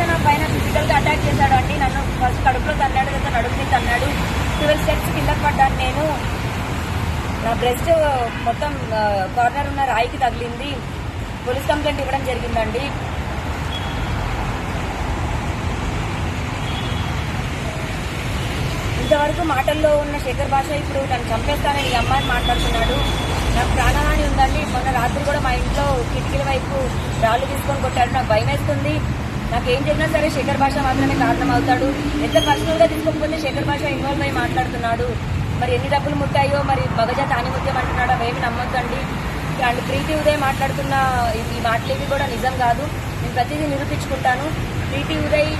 అయితే నా పైన ఫిజికల్గా అటాక్ చేశాడు అండి. నన్ను ఫస్ట్ కడుపులో తన్నాడు లేదా నడుపుని తన్నాడు. ట్వెల్వ్ స్టెప్స్ కింద పడ్డాను నేను. నా బ్రెస్ట్ మొత్తం కార్నర్ ఉన్న రాయికి తగిలింది. పోలీస్ కంప్లైంట్ ఇవ్వడం జరిగిందండి. ఇంతవరకు మాటల్లో ఉన్న శేఖర్ భాష ఇప్పుడు నన్ను చంపేస్తానని ఈ అమ్మాయిని మాట్లాడుతున్నాడు. నాకు ప్రాణహాని ఉందండి. మొన్న రాత్రి కూడా మా ఇంట్లో కిటికీల వైపు రాళ్ళు తీసుకొని కొట్టాడు. నాకు భయం వేస్తుంది నాకు ఏం సరే శేఖర్ భాష మాత్రమే కారణం అవుతాడు. ఎంత పర్సనల్గా తీసుకోకపోతే శేఖర్ భాష ఇన్వాల్వ్ అయ్యి మాట్లాడుతున్నాడు. మరి ఎన్ని డబ్బులు ముట్టాయో మరి మగజాత ఆనిముత్యం అంటున్నాడు అవేమి నమ్మొద్దండి. అండ్ ప్రీతి ఉదయ్ మాట్లాడుతున్న ఈ- మాటలేవి కూడా నిజం కాదు. నేను ప్రతిదీ నిరూపించుకుంటాను. ప్రీతి ఉదయ్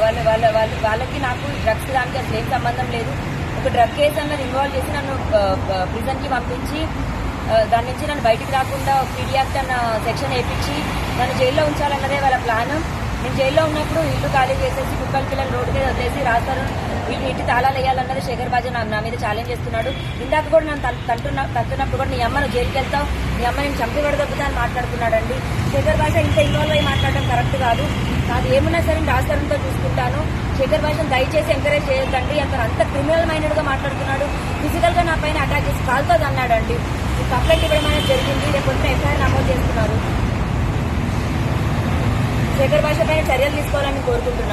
వాళ్ళ వాళ్ళ వాళ్ళ వాళ్ళకి నాకు డ్రగ్స్ దానికి అసలు ఏం సంబంధం లేదు. ఒక డ్రగ్ కేసు అన్నది ఇన్వాల్వ్ చేసి నన్ను ప్రిజన్కి పంపించి దాని నుంచి నన్ను బయటికి రాకుండా పీడియాక్ట్ అన్న సెక్షన్ వేయించి నన్ను జైల్లో ఉంచాలన్నదే వాళ్ళ ప్లాన్. నేను జైల్లో ఉన్నప్పుడు ఇల్లు ఖాళీ చేసేసి కుక్కల పిల్లలు రోడ్డు మీద వదిలేసి రాస్తారు వీళ్ళు ఇంటి తాళాలు వేయాలన్నది శేఖర్ బాజా నా మీద ఛాలెంజ్ చేస్తున్నాడు. ఇందాక కూడా నన్ను తంటున్న తంటున్నప్పుడు కూడా నీ అమ్మను జైలుకి వెళ్తావు. నీ అమ్మ నేను చంపి అని మాట్లాడుతున్నాడండి. శేఖర్ భాష ఇంత ఇన్వాల్వ్ అయ్యి మాట్లాడడం కరెక్ట్ కాదు. నాది ఏమున్నా సరే రాస్తారంతో చూసుకుంటాను. శేఖర్ భాషను దయచేసి ఎంకరేజ్ చేయొద్దండి. అతను అంత క్రిమినల్ మైండెడ్గా మాట్లాడుతున్నాడు. ఫిజికల్గా నా పైన అటాక్ చేసి కాల్తో అన్నాడండి ఈ కంప్లైంట్ ఇవ్వడం అనేది జరిగింది. శేఖర్ భాష పైన చర్యలు తీసుకోవాలని కోరుకుంటున్నాను.